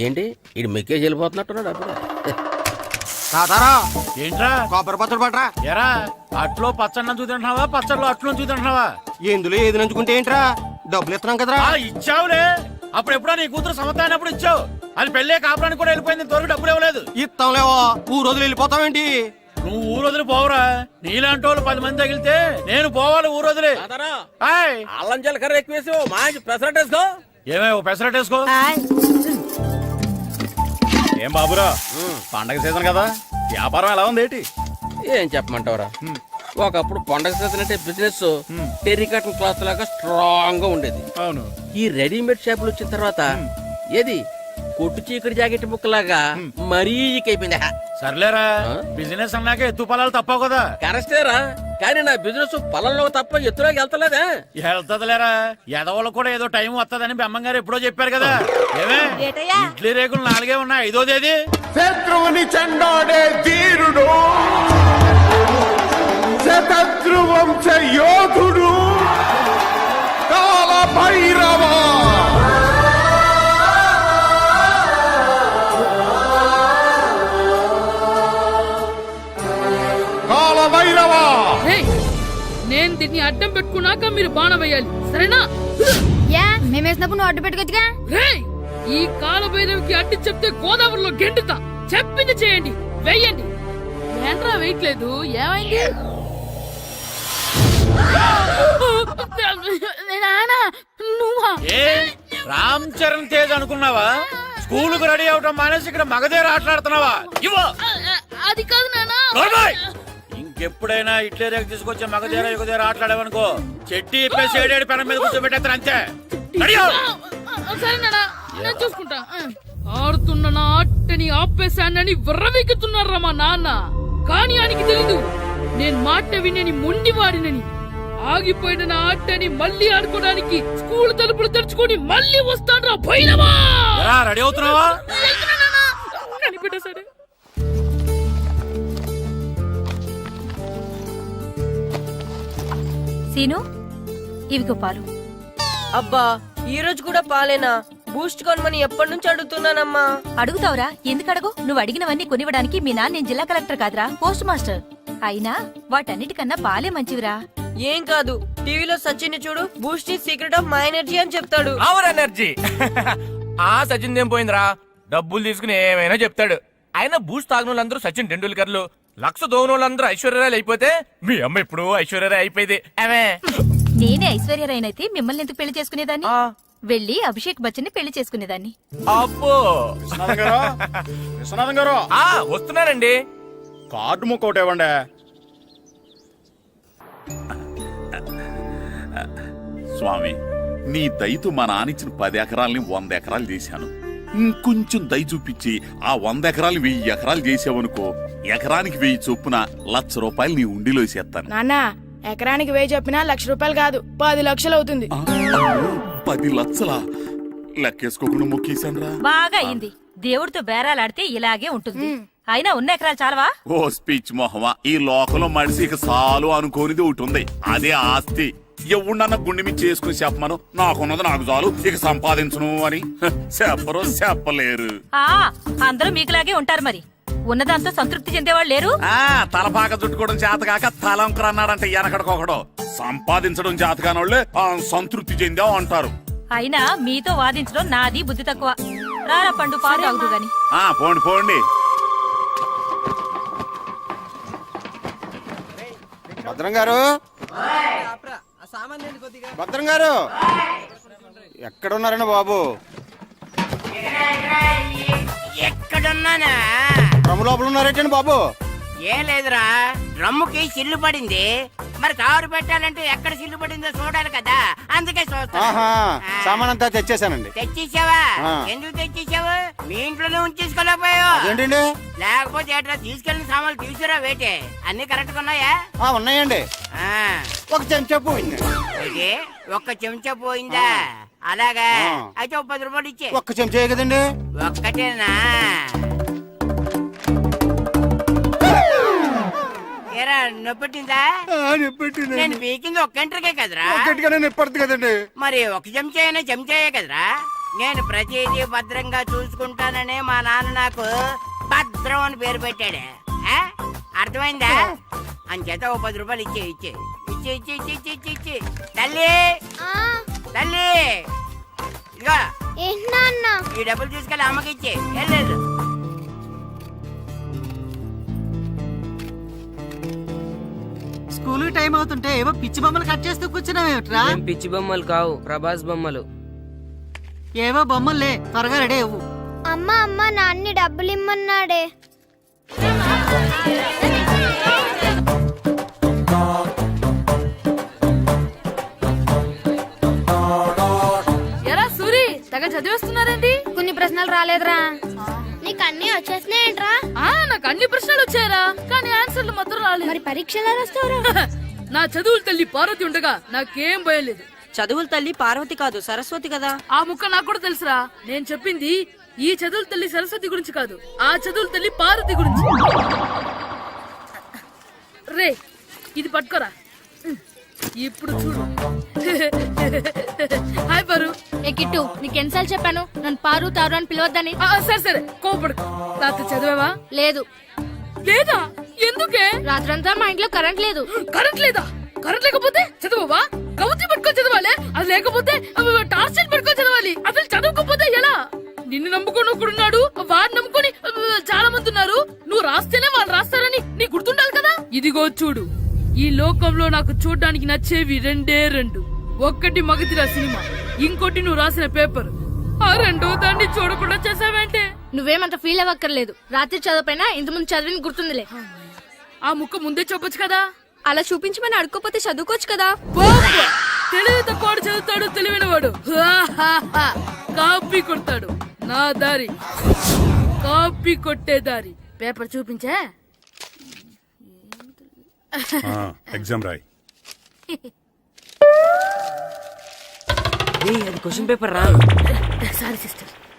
ఏంటి ఇది మెక్కేజ్ వెళ్ళిపోతున్నట్టున్నాడు అప్పుడు తాతారా ఏంట్రా కొబ్బరి పచ్చడి పట్రా ఎరా అట్లో పచ్చన్నం చూతింటున్నావా పచ్చళ్ళు అట్లో చూతింటున్నావా ఎందులో ఏది నంచుకుంటే ఏంట్రా డబ్బులు ఇస్తున్నాం కదరా ఇచ్చావులే అప్పుడు ఎప్పుడో నీ కూతురు సమత ఇచ్చావు అది పెళ్ళే కాపురానికి కూడా వెళ్ళిపోయింది త్వరగా డబ్బులు ఇవ్వలేదు ఇస్తాంలేవో ఊ రోజులు వెళ్ళిపోతావేంటి నువ్వు ఊరు వదిలి పోవురా. నీలాంటి వాళ్ళు పది మంది తగిలితే నేను పోవాలి ఊరు వదిలి హాయ్. అల్లం జీలకర్ర ఎక్కువ వేసి ఓ మంచి పెసరట్ వేసుకో. ఏమే ఓ పెసరట్ వేసుకో. ఏం బాబురా? పండగ సీజన్ కదా. వ్యాపారం ఎలా ఉంది ఏంటి? ఏం చెప్పమంటావురా? ఒకప్పుడు పండగ సీజన్ అంటే బిజినెస్ టెరికాటన్ క్లాత్ లాగా స్ట్రాంగ్గా ఉండేది. అవును. ఈ రెడీమేడ్ షాపులు వచ్చిన తర్వాత ఏది? కొట్టు చీకటి జాకెట్ ముక్కలాగా మరీ అయిపోయింది సర్లేరా? బిజినెస్ అన్నాక ఎత్తు పొలాలు తప్పవు కదా. కరెస్టేరా కానీ నా బిజినెస్ పొలంలో తప్ప ఎత్తులోకి వెళ్తలేదా? వెళ్తదిలేరా ఎదవలకు కూడా ఏదో టైం వస్తదని బెమ్మం గారు ఎప్పుడో చెప్పారు కదా. ఏమే? ఇడ్లీ రేకులు నాలుగే ఉన్నాయి ఐదో తేదీ? శత్రువుని చెండాడే ధీరుడు. శతద్రు వంశ రేయ్, నేను దీన్ని అడ్డం పెట్టుకున్నాక మీరు బాణం వేయాలి. సరేనా? యా మేమేసినప్పుడు నువ్వు అడ్డు పెట్టుకోవచ్చుగా? ఈ కాలభైరవికి అడ్డు చెప్తే గోదావరిలో గెంటుతా. చెప్పింది చేయండి వెయ్యండి ఏంట్రా వేయట్లేదు ఏమైంది? నాన్న నువ్వా? ఏ రామ్ చరణ్ తేజ్ అనుకున్నావా? స్కూల్కు రెడీ అవటం మానేసి ఇక్కడ మగధీర ఆటలాడుతున్నావా? ఇవ్వ. ఇంకెప్పుడైనా ఇట్లే రేపు తీసుకొచ్చే మగధీర యుగధీర ఆటలాడావనుకో చెట్టి ఇప్పేసి ఏడేడు పెనం మీద కూర్చోబెట్టేస్తారు అంతే. నాన్న నేను చూసుకుంటా. ఆడుతున్న నా ఆటని ఆపేశానని విర్రవీగుతున్నారా మా నాన్న? కానీ ఆయనకి తెలీదు. నేను మాట వినని మొండివాడినని. ఆగిపోయిన నా ఆటని మళ్ళీ ఆడుకోవడానికి స్కూల్ తలుపులు తెరుచుకొని మళ్ళీ వస్తాడ్రా భైరవా! ఎరా రెడీ అవుతున్నావా? సరే సీను ఇవిగో పాలు. అబ్బా ఈ రోజు కూడా పాలేనా? బూస్ట్ కొనమని ఎప్పటి నుంచి అడుగుతున్నానమ్మా? అడుగుతావురా ఎందుకు అడగు నువ్వు అడిగినవన్నీ కొనివ్వడానికి మీ నాన్న నేను జిల్లా కలెక్టర్ కాదురా పోస్ట్ మాస్టర్. అయినా వాటన్నిటికన్నా పాలే మంచివిరా. ఏం కాదు టీవీలో సచిన్ చూడు Boost secret of my energy అని చెప్తాడు. Our energy. ఆ సచిన్ ఏం పోయిందిరా? డబ్బులు తీసుకుని ఏమైనా చెప్తాడు. ఆయన బూస్ట్ తాగిన వాళ్ళందరూ సచిన్ టెండూల్కర్లు లక్ష దోని వాళ్ళందరూ ఐశ్వర్యరాయలు అయిపోతే మీ అమ్మ ఇప్పుడు ఐశ్వర్యరాయ్ అయిపోయింది. ఆమె నేనే ఐశ్వర్యరాయనైతే మిమ్మల్ని ఎందుకు పెళ్ళి చేసుకునేదాన్ని? ఆ, వెళ్ళి అభిషేక్ బచ్చన్ని పెళ్ళి చేసుకునేదాన్ని. అబ్బో! విశ్వనాథం గారు? విశ్వనాథం గారు? ఆ వస్తున్నానండి. కార్డు ముక్క ఒకటి ఇవ్వండి. స్వామి నీ దయతో మా నానిచ్చిన పది ఎకరాల్ని వంద ఎకరాలు చేశాను. ఇంకొంచెం దయ చూపించి ఆ వంద ఎకరాలు వెయ్యి ఎకరాలు చేసావనుకో ఎకరానికి వెయ్యి చొప్పున లక్ష రూపాయలు నీ ఉండిలో వేసేస్తాను. నాన్న ఎకరానికి వెయ్యి చెప్పినా లక్ష రూపాయలు కాదు పది లక్షలు అవుతుంది. పది లక్షలా? లెక్కేసుకోకుండా మొక్కేశాను రా బాగా అయింది. దేవుడితో బేరాలాడితే ఇలాగే ఉంటుంది. అయినా ఉన్న ఎకరాలు చాలవా? ఓ స్పీచ్ మొహమా. ఈ లోకంలో మనిషి ఇక సాలు అనుకోనిది ఒకటి ఉంది. అదే ఆస్తి. ఎవడన్నా గుండె మీద చేసుకుని చెప్పమను? నాకున్నది నాకు చాలు. ఇక సంపాదించను అని. చెప్పరు చెప్పలేరు. ఆ అందరూ మీకులాగే ఉంటారు మరి. ఉన్నదాంతో సంతృప్తి చెందేవాళ్ళు లేరు? ఆ తలపాక చుట్టుకోవడం చేతకాక తలంకర అన్నాడంటే వెనకడికొకడు. సంపాదించడం చేతకానోళ్ళే ఆ, సంతృప్తి చెందాం అంటారు. అయినా మీతో వాదించడం నాది బుద్ధి తక్కువ. రారా పండు పాలు తాగుదు గాని. ఆ పోండి పోండి. భద్రం గారు. భద్రం గారు. ఎక్కడున్నారండి బాబు? ఎక్కడున్నానా? డ్రమ్ లోపల ఉన్నారేటండి బాబు? ఏం లేదురా డ్రమ్ముకి సిల్లు పడింది. మరి కారు పెట్టాలంటే ఎక్కడ సిల్లు పడిందో చూడాలి కదా. అందుకే చూస్తా ఆహా సామాన్ అంతా తెచ్చేసానండి తెచ్చేసావా? ఆ. ఎందుకు తెచ్చేసావు? మీ ఇంట్లోనే ఉంచేసుకోలేకపోయావు అదేంటండి? లేకపోతే ఎట్లా తీసుకెళ్ళిన సామాన్లు తీసుకురా వేటే. అన్ని కరెక్ట్ ఉన్నాయా? ఆ ఉన్నాయండి. ఆ. ఒక చెంచా పోయింది. ఒక్క చెంచా పోయిందా? అలాగా. అయితే ఒక పది రూపాయలు ఇచ్చే. ఒక్క చెంచా కదండి? ఒక్కటేనా? ఏరా నొప్పెట్టిందా? నేను పీకింది ఒక్క గంటకే కదరా. ఒక్కటిగానే నిప్పడుతుంది కదండి. మరి ఒక చెంచా అయినా చెంచాయే కదరా? నేను ప్రతిదీ భద్రంగా చూసుకుంటానని మా నాన్న నాకు భద్రం అని పేరు పెట్టాడు. ఆ? అర్థమైందా? అంచేత ఓ పది రూపాయలు ఇచ్చే ఇచ్చే. ఇచ్చే ఇచ్చే ఇచ్చే ఇచ్చే ఇచ్చే ఇచ్చే. తల్లి! తల్లి! ఇదిగో. ఈ డబ్బులు తీసుకెళ్ళి అమ్మకి ఇచ్చే. వెళ్ళు. స్కూల్ టైం అవుతుంటే ఏవో పిచ్చి బొమ్మలు కట్ చేస్తూ కూర్చున్నావేమిట్రా పిచ్చి బొమ్మలు కావు ప్రభాస్ బొమ్మలు. ఏవో బొమ్మలే త్వరగా రెడీ అవ్వు. అమ్మ అమ్మ నాన్ని డబ్బులు ఇమ్మన్నాడే. ఎరా సూరి తెగ చదివేస్తున్నారేంటి కొన్ని ప్రశ్నలు రాలేదురా. నీకు అన్ని వచ్చేసినాయంట్రా ఆ నాకు అన్ని ప్రశ్నలు వచ్చాయరా. కానీ మరి పరీక్షలు రాస్తావురా? నా చదువులు తల్లి పార్వతి ఉండగా నాకేం భయం లేదు. చదువుల తల్లి పార్వతి కాదు సరస్వతి కదా? ఆ ముక్క నాకు కూడా తెలుసురా. నేను చెప్పింది ఈ చదువుల తల్లి సరస్వతి గురించి కాదు ఆ చదువుల తల్లి పార్వతి గురించి. రే ఇది పట్టుకోరా. ఇప్పుడు చూడు. హాయ్ పారు ఏ కిట్టు నీకు ఎన్నిసార్లు చెప్పాను? నన్ను పారు తారు అని పిలవద్దని. ఆ, సరే సరే కోపడుకో. రాత్రి చదివావా? లేదు. లేదా? ఎందుకే? రాత్రంతా మా ఇంట్లో కరెంట్ లేదు. కరెంట్ లేదా? కరెంట్ లేకపోతే చదవవా? కవిత పట్టుకొని చదవాలి? అది లేకపోతే టార్చ్ పట్టుకొని చదవాలి. అసలు చదవకపోతే ఎలా? నిన్ను నమ్ముకొని ఒకడున్నాడు వాడిని నమ్ముకొని చాలా మంది ఉన్నారు. నువ్వు రాస్తేనే వాళ్ళు రాస్తారని నీ గుర్తుండాలి కదా? ఇదిగో చూడు. ఈ లోకంలో నాకు చూడ్డానికి నచ్చేవి రెండే రెండు. ఒక్కటి మగతిరా సినిమా ఇంకోటి నువ్వు రాసిన పేపర్. ఆ రెండో దాన్ని చూడకుండా చేసావేంటే నువ్వేమంత ఫీల్ అవ్వక్కర్లేదు. రాత్రి చదవపోయినా ఇంతకుముందు చదివిన గుర్తుందిలే. ఆ ముక్క ముందే చెప్పొచ్చు కదా? అలా చూపించమని అడుక్కోపోతే చదువుకోవచ్చు కదా? బాబు! తెలివి తక్కువాడు చదువుతాడు తెలివైన వాడు కాపీ కొడతాడు. నా దారి. కాపీ కొట్టే దారి. పేపర్ చూపించే? ఎగ్జామ్ రాయ్. అది క్వశ్చన్ పేపర్ రా సారీ సిస్టర్.